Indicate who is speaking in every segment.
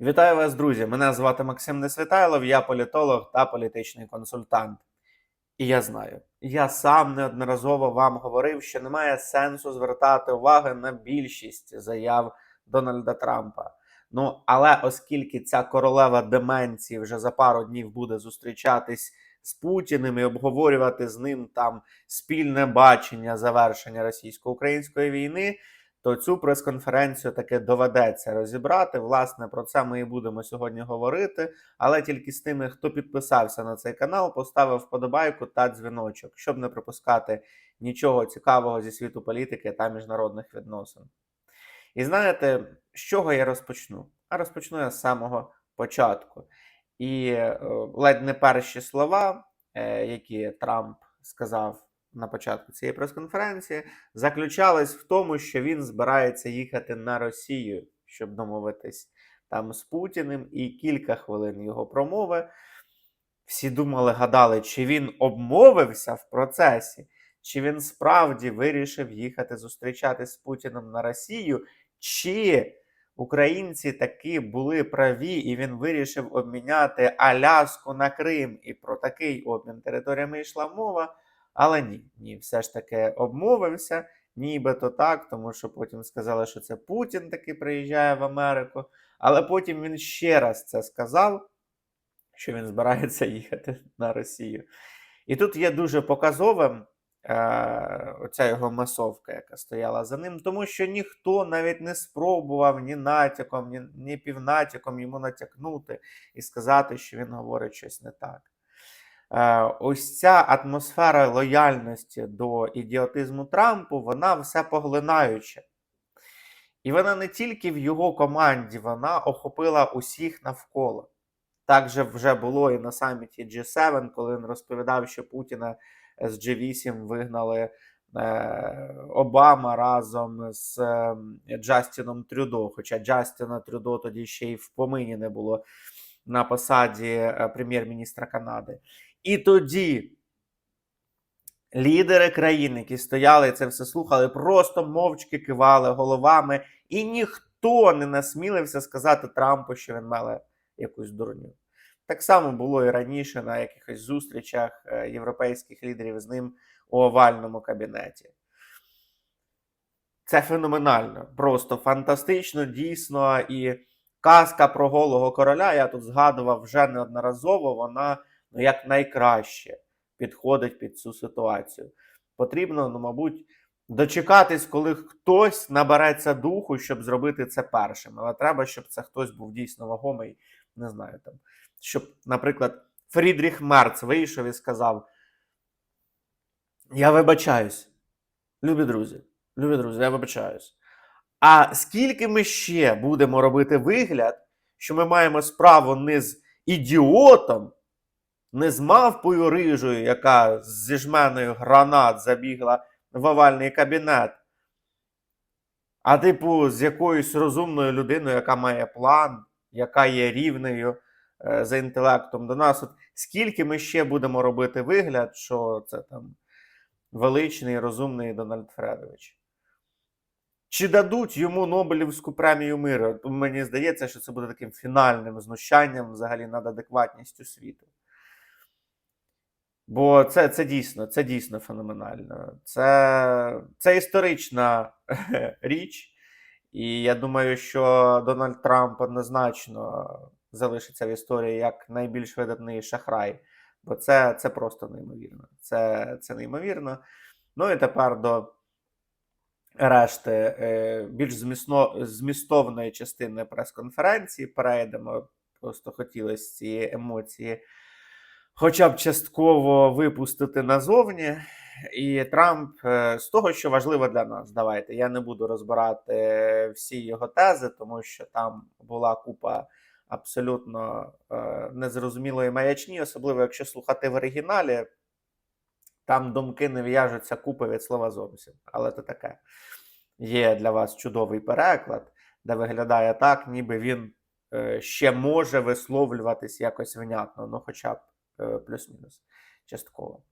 Speaker 1: Вітаю вас, друзі! Мене звати Максим Несвітайлов, я політолог та політичний консультант. І я знаю, я сам неодноразово вам говорив, що немає сенсу звертати уваги на більшість заяв Дональда Трампа. Ну, але оскільки ця королева деменції вже за пару днів буде зустрічатись з Путіним і обговорювати з ним там спільне бачення завершення російсько-української війни, то цю прес-конференцію таки доведеться розібрати. Власне, про це ми і будемо сьогодні говорити. Але тільки з тими, хто підписався на цей канал, поставив вподобайку та дзвіночок, щоб не пропускати нічого цікавого зі світу політики та міжнародних відносин. І знаєте, з чого я розпочну? А розпочну я з самого початку. І е, ледь не перші слова, е, які Трамп сказав на початку цієї прес-конференції, заключались в тому, що він збирається їхати на Росію, щоб домовитись там з Путіним, і кілька хвилин його промови. Всі думали, гадали, чи він обмовився в процесі, чи він справді вирішив їхати зустрічатись з Путіним на Росію, чи українці таки були праві, і він вирішив обміняти Аляску на Крим. І про такий обмін територіями йшла мова. Але ні, ні, все ж таки обмовився, нібито так, тому що потім сказали, що це Путін таки приїжджає в Америку. Але потім він ще раз це сказав, що він збирається їхати на Росію. І тут є дуже показовим е, оця його масовка, яка стояла за ним, тому що ніхто навіть не спробував ні натяком, ні, ні півнатяком йому натякнути і сказати, що він говорить щось не так. Е, ось ця атмосфера лояльності до ідіотизму Трампу, вона все поглинаюча. І вона не тільки в його команді, вона охопила усіх навколо. Так же вже було і на саміті G7, коли він розповідав, що Путіна з G8 вигнали е, Обама разом з е, Джастіном Трюдо. Хоча Джастіна Трюдо тоді ще й в помині не було на посаді е, прем'єр-міністра Канади. І тоді лідери країн, які стояли і це все слухали, просто мовчки кивали головами, і ніхто не насмілився сказати Трампу, що він має якусь дурню. Так само було і раніше на якихось зустрічах е, європейських лідерів з ним у овальному кабінеті. Це феноменально, просто фантастично, дійсно. І казка про голого короля, я тут згадував вже неодноразово, вона ну, як найкраще підходить під цю ситуацію. Потрібно, ну, мабуть, дочекатись, коли хтось набереться духу, щоб зробити це першим. Але треба, щоб це хтось був дійсно вагомий, не знаю там. Щоб, наприклад, Фрідріх Мерц вийшов і сказав: Я вибачаюсь, любі друзі, любі друзі, я вибачаюсь. А скільки ми ще будемо робити вигляд, що ми маємо справу не з ідіотом, не з мавпою рижою, яка зі жменою гранат забігла в овальний кабінет, а типу, з якоюсь розумною людиною, яка має план, яка є рівною е, за інтелектом до нас. От скільки ми ще будемо робити вигляд, що це там величний, розумний Дональд Фредович? Чи дадуть йому Нобелівську премію миру? Мені здається, що це буде таким фінальним знущанням взагалі над адекватністю світу. Бо це це дійсно це дійсно феноменально. Це, Це історична річ. І я думаю, що Дональд Трамп однозначно залишиться в історії як найбільш видатний шахрай. Бо це це просто неймовірно. Це, Це неймовірно. Ну і тепер до решти е, більш змісно, змістовної частини прес-конференції перейдемо. Просто хотілося ці емоції хоча б частково випустити назовні. І Трамп е, з того, що важливо для нас, давайте. Я не буду розбирати всі його тези, тому що там була купа абсолютно е, незрозумілої маячні, особливо якщо слухати в оригіналі, там думки не в'яжуться купи від слова зовсім. Але це таке. Є для вас чудовий переклад, де виглядає так, ніби він е, ще може висловлюватись якось внятно, ну хоча б плюс-мінус частково.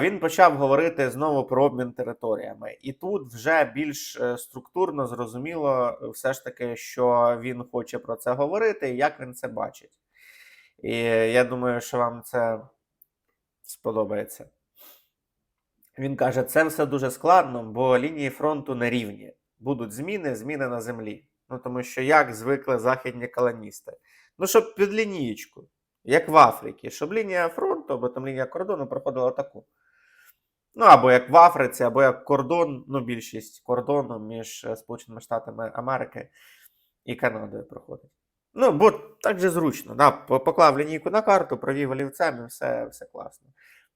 Speaker 1: він почав говорити знову про обмін територіями. І тут вже більш е, структурно зрозуміло, е, все ж таки, що він хоче про це говорити і як він це бачить. І я думаю, що вам це сподобається. Він каже: це все дуже складно, бо лінії фронту не рівні. Будуть зміни, зміни на землі. Ну тому що як звикли західні колоністи. Ну, щоб під лінієчку, як в Африці, щоб лінія фронту або там лінія кордону проходила таку. Ну, або як в Африці, або як кордон, ну, більшість кордону між Сполученими Штатами Америки і Канадою проходить. Ну, бо так же зручно. Да? Поклав лінійку на карту, провів олівцем і все, все класно.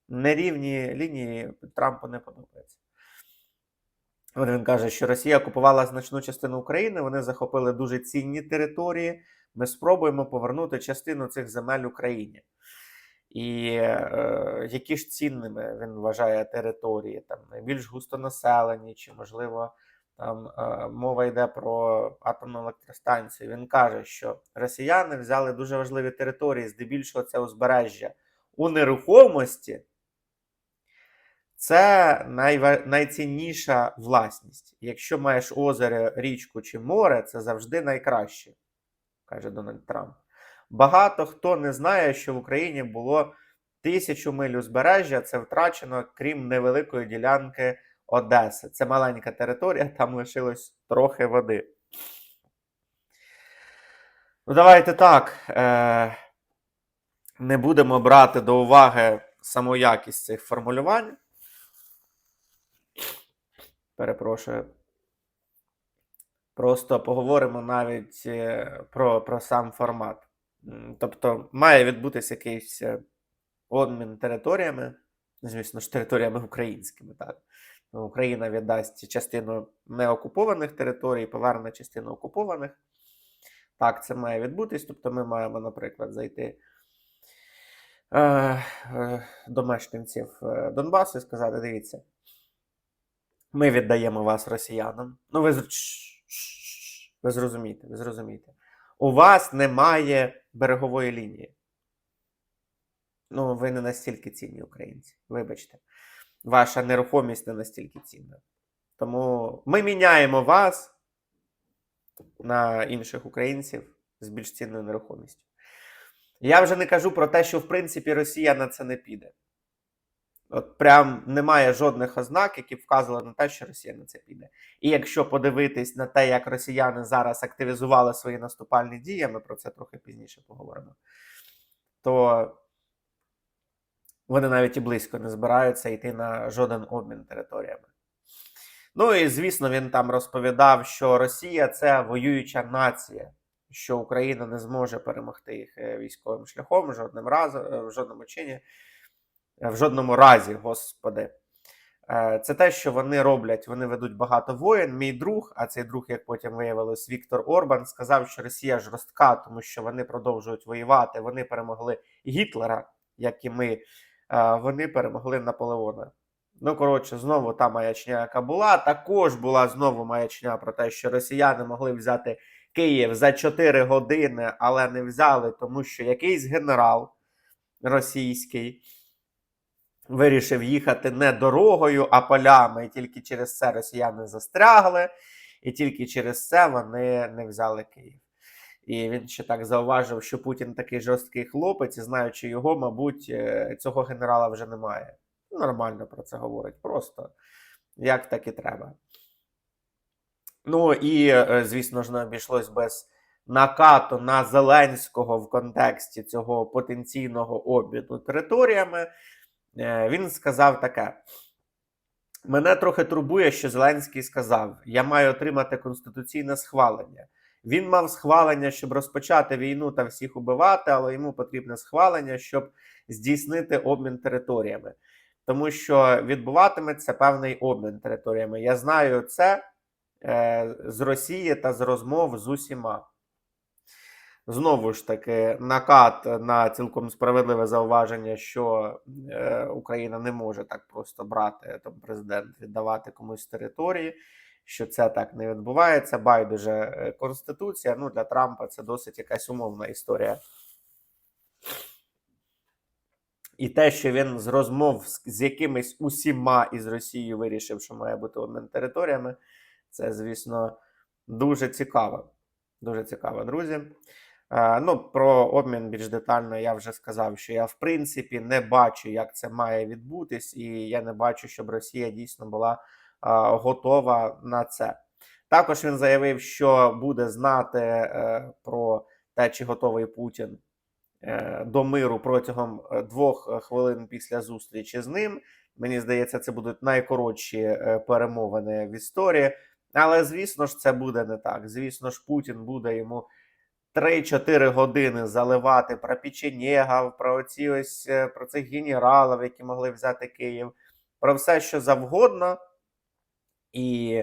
Speaker 1: Нерівні лінії Трампу не подобається. Він каже, що Росія окупувала значну частину України, вони захопили дуже цінні території. Ми спробуємо повернути частину цих земель Україні. І е, які ж цінними він вважає території, там найбільш густонаселені, чи, можливо, там е, мова йде про атомну електростанцію. Він каже, що росіяни взяли дуже важливі території, здебільшого це узбережжя у нерухомості. Це найцінніша власність. Якщо маєш озеро, річку чи море, це завжди найкраще, каже Дональд Трамп. Багато хто не знає, що в Україні було тисячу миль узбережжя, це втрачено, крім невеликої ділянки Одеси. Це маленька територія, там лишилось трохи води. Ну, давайте так. Е... Не будемо брати до уваги саму якість цих формулювань. Перепрошую. Просто поговоримо навіть е, про, про сам формат. Тобто, має відбутися якийсь е, обмін територіями, звісно ж, територіями українськими. Так? Україна віддасть частину неокупованих територій, поверне частину окупованих. Так, це має відбутись. Тобто, ми маємо, наприклад, зайти е, е, до мешканців е, Донбасу і сказати: дивіться, ми віддаємо вас росіянам. Ну, ви, ви зрозумієте, ви зрозумієте. У вас немає берегової лінії. Ну, ви не настільки цінні українці. Вибачте. Ваша нерухомість не настільки цінна. Тому ми міняємо вас на інших українців з більш цінною нерухомістю. Я вже не кажу про те, що в принципі Росія на це не піде. От прям немає жодних ознак, які вказували на те, що Росія на це піде. І якщо подивитись на те, як росіяни зараз активізували свої наступальні дії, ми про це трохи пізніше поговоримо, то вони навіть і близько не збираються йти на жоден обмін територіями. Ну і звісно, він там розповідав, що Росія це воююча нація, що Україна не зможе перемогти їх е, військовим шляхом жодним разом, е, в жодному чині, е, в жодному разі, господи. Це те, що вони роблять. Вони ведуть багато воєн. Мій друг, а цей друг, як потім виявилось, Віктор Орбан, сказав, що Росія жорстка, тому що вони продовжують воювати. Вони перемогли Гітлера, як і ми. Вони перемогли Наполеона. Ну, коротше, знову та маячня, яка була. Також була знову маячня про те, що росіяни могли взяти Київ за 4 години, але не взяли, тому що якийсь генерал російський вирішив їхати не дорогою, а полями. І тільки через це росіяни застрягли, і тільки через це вони не взяли Київ. І він ще так зауважив, що Путін такий жорсткий хлопець, і знаючи його, мабуть, е, цього генерала вже немає. Нормально про це говорить. Просто як так і треба. Ну і, е, звісно ж, не обійшлось без накату на Зеленського в контексті цього потенційного обміну територіями. Е, Він сказав таке: мене трохи турбує, що Зеленський сказав: я маю отримати конституційне схвалення. Він мав схвалення, щоб розпочати війну та всіх убивати, але йому потрібне схвалення, щоб здійснити обмін територіями. Тому що відбуватиметься певний обмін територіями. Я знаю це е, з Росії та з розмов з усіма. Знову ж таки, накат на цілком справедливе зауваження, що е, Україна не може так просто брати там президент, віддавати комусь території, що це так не відбувається. Байдуже е, конституція. Ну для Трампа це досить якась умовна історія. І те, що він з розмов з, якимись усіма із Росією вирішив, що має бути обмін територіями, це, звісно, дуже цікаво. Дуже цікаво, друзі. Е, ну, про обмін більш детально я вже сказав, що я в принципі не бачу, як це має відбутись, і я не бачу, щоб Росія дійсно була готова на це. Також він заявив, що буде знати е, про те, чи готовий Путін е, до миру протягом е, двох хвилин після зустрічі з ним. Мені здається, це будуть найкоротші перемовини в історії. Але звісно ж, це буде не так. Звісно ж, Путін буде йому 3-4 години заливати про печенєгав, про оці ось про цих генералів, які могли взяти Київ, про все, що завгодно. І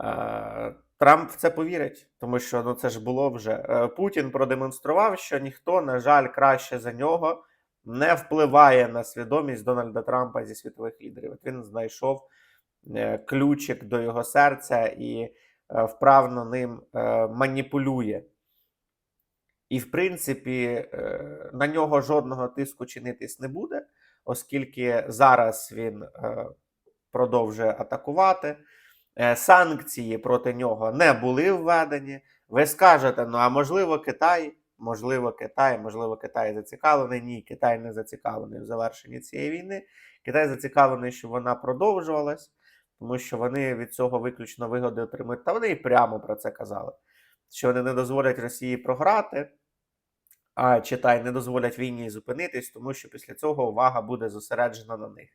Speaker 1: е, Трамп в це повірить, тому що ну це ж було вже. Е, Путін продемонстрував, що ніхто, на жаль, краще за нього не впливає на свідомість Дональда Трампа зі світових лідерів. Він знайшов е, ключик до його серця і е, вправно ним е, маніпулює. І, в принципі, е, на нього жодного тиску чинитись не буде, оскільки зараз він е, продовжує атакувати. Е, Санкції проти нього не були введені. Ви скажете, ну а можливо, Китай, можливо, Китай, можливо, Китай зацікавлений. Ні, Китай не зацікавлений в завершенні цієї війни. Китай зацікавлений, щоб вона продовжувалась, тому що вони від цього виключно вигоди отримують. Та вони і прямо про це казали, що вони не дозволять Росії програти, а читай, не дозволять війні зупинитись, тому що після цього увага буде зосереджена на них.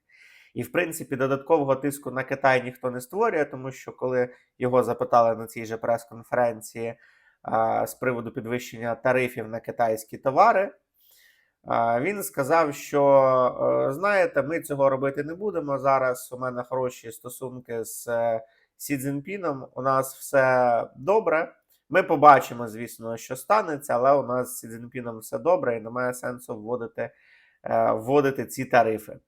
Speaker 1: І, в принципі, додаткового тиску на Китай ніхто не створює, тому що коли його запитали на цій же прес-конференції з приводу підвищення тарифів на китайські товари, він сказав, що е, знаєте, ми цього робити не будемо. Зараз у мене хороші стосунки з е, Сі Цзіньпіном, у нас все добре. Ми побачимо, звісно, що станеться, але у нас з Сі Цзіньпіном все добре і немає сенсу вводити, е, вводити ці тарифи.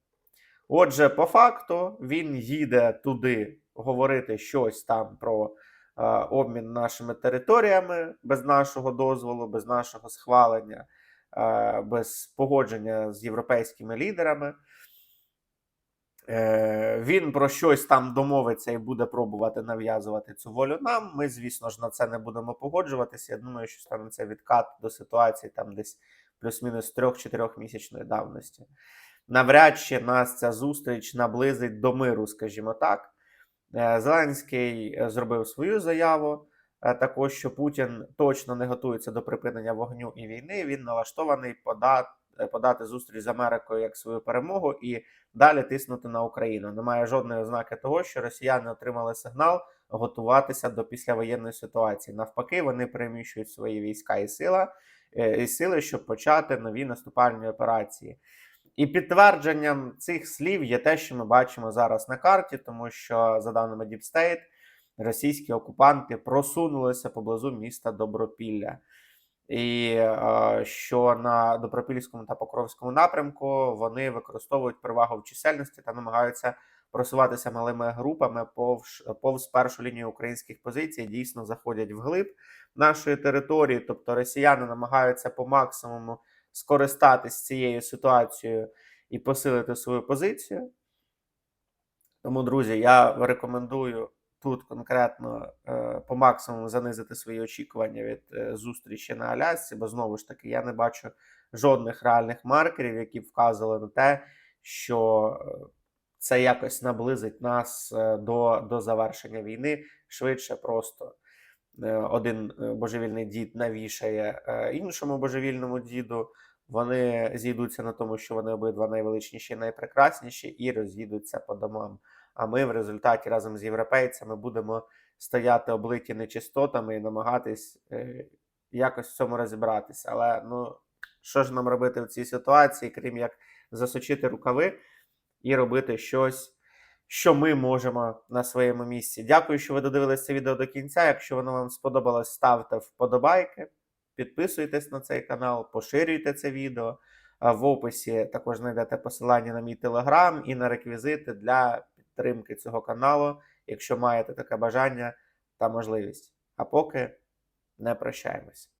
Speaker 1: Отже, по факту він їде туди говорити щось там про е, обмін нашими територіями без нашого дозволу, без нашого схвалення, е, без погодження з європейськими лідерами. Е, він про щось там домовиться і буде пробувати нав'язувати цю волю нам. Ми, звісно ж, на це не будемо погоджуватися. Я думаю, що станеться відкат до ситуації там десь плюс-мінус 3-4 місячної давності навряд чи нас ця зустріч наблизить до миру, скажімо так. Е, Зеленський е, зробив свою заяву, е, також що Путін точно не готується до припинення вогню і війни. Він налаштований подати, подати зустріч з Америкою як свою перемогу і далі тиснути на Україну. Немає жодної ознаки того, що росіяни отримали сигнал готуватися до післявоєнної ситуації. Навпаки, вони переміщують свої війська і сила і сили, щоб почати нові наступальні операції. І підтвердженням цих слів є те, що ми бачимо зараз на карті, тому що, за даними Deep State, російські окупанти просунулися поблизу міста Добропілля. І е, що на Добропільському та Покровському напрямку вони використовують перевагу в чисельності та намагаються просуватися малими групами повз, повз першу лінію українських позицій, дійсно заходять вглиб нашої території. Тобто росіяни намагаються по максимуму скористатись цією ситуацією і посилити свою позицію. Тому, друзі, я рекомендую тут конкретно е, по максимуму занизити свої очікування від е, зустрічі на Алясці, бо знову ж таки я не бачу жодних реальних маркерів, які вказували на те, що е, це якось наблизить нас до, до завершення війни швидше просто. Один божевільний дід навішає іншому божевільному діду. Вони зійдуться на тому, що вони обидва найвеличніші, найпрекрасніші, і роз'їдуться по домам. А ми в результаті разом з європейцями будемо стояти облиті нечистотами і намагатись е, якось в цьому розібратися. Але ну що ж нам робити в цій ситуації, крім як засочити рукави і робити щось що ми можемо на своєму місці. Дякую, що ви додивилися відео до кінця. Якщо воно вам сподобалось, ставте вподобайки, підписуйтесь на цей канал, поширюйте це відео. В описі також знайдете посилання на мій телеграм і на реквізити для підтримки цього каналу, якщо маєте таке бажання та можливість. А поки не прощаємось.